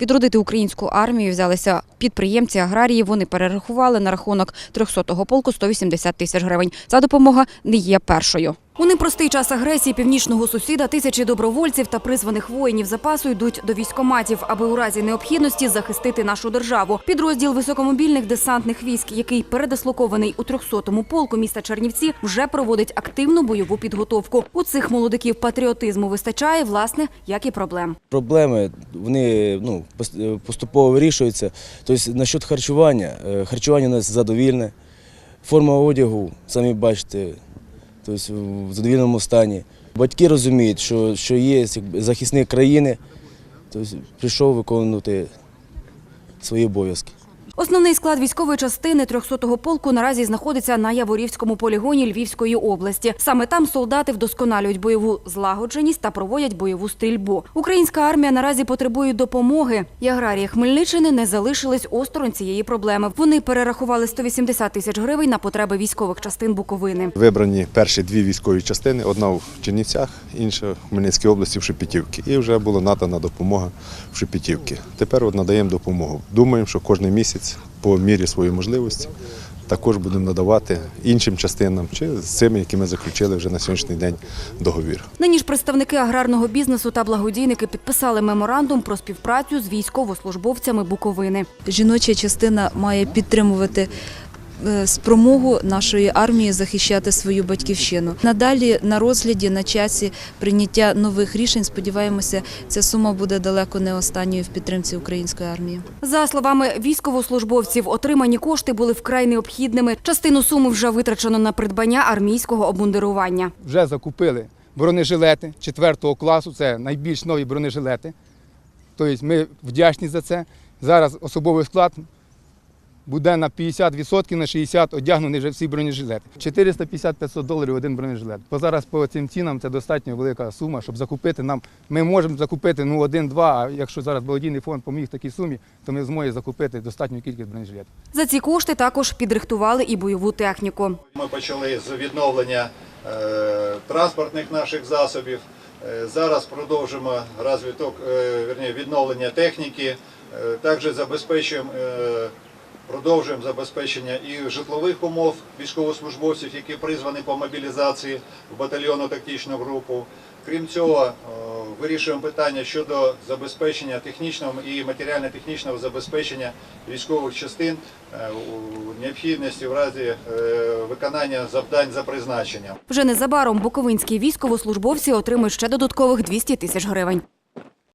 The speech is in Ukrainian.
Відродити українську армію взялися підприємці аграрії. Вони перерахували на рахунок 300-го полку 180 тисяч гривень. Ця допомога не є першою. У непростий час агресії північного сусіда тисячі добровольців та призваних воїнів запасу йдуть до військоматів, аби у разі необхідності захистити нашу державу. Підрозділ високомобільних десантних військ, який передислокований у 300-му полку міста Чернівці, вже проводить активну бойову підготовку. У цих молодиків патріотизму вистачає, власне, як і проблем. Проблеми вони ну, поступово вирішуються. Тобто, насчет харчування, е, харчування у нас задовільне, форма одягу, самі бачите, тобто, в задовільному стані. Батьки розуміють, що, що є захисник країни, тобто, прийшов виконувати свої обов'язки. Основний склад військової частини 300-го полку наразі знаходиться на Яворівському полігоні Львівської області. Саме там солдати вдосконалюють бойову злагодженість та проводять бойову стрільбу. Українська армія наразі потребує допомоги. І аграрії Хмельниччини не залишились осторонь цієї проблеми. Вони перерахували 180 тисяч гривень на потреби військових частин Буковини. Вибрані перші дві військові частини: одна в Чернівцях, інша в Хмельницькій області в Шепетівці. І вже була надана допомога в Шепетівці. Тепер от надаємо допомогу. Думаємо, що кожен місяць по мірі своєї можливості також будемо надавати іншим частинам чи з цими, які ми заключили вже на сьогоднішній день договір. Нині ж представники аграрного бізнесу та благодійники підписали меморандум про співпрацю з військовослужбовцями Буковини. Жіноча частина має підтримувати спромогу нашої армії захищати свою батьківщину. Надалі на розгляді на часі прийняття нових рішень. Сподіваємося, ця сума буде далеко не останньою в підтримці української армії. За словами військовослужбовців, отримані кошти були вкрай необхідними. Частину суми вже витрачено на придбання армійського обмундирування. вже закупили бронежилети 4 класу, це найбільш нові бронежилети. Тобто ми вдячні за це. Зараз особовий склад буде на 50%, на 60% одягнений вже всі бронежилети. 450-500 доларів один бронежилет. Бо зараз по цим цінам це достатньо велика сума, щоб закупити нам. Ми можемо закупити ну, один-два, а якщо зараз благодійний фонд поміг такій сумі, то ми зможемо закупити достатню кількість бронежилетів. За ці кошти також підрихтували і бойову техніку. Ми почали з відновлення е, транспортних наших засобів. Е, Зараз продовжимо розвиток, е, відновлення техніки. Е, Також забезпечуємо, е, продовжуємо забезпечення і житлових умов військовослужбовців, які призвані по мобілізації в батальйонну тактичну групу. Крім цього, е, вирішуємо питання щодо забезпечення технічного і матеріально-технічного забезпечення військових частин е, необхідності в разі е, виконання завдань за призначенням. Вже незабаром буковинські військовослужбовці отримають ще додаткових 200 тисяч гривень.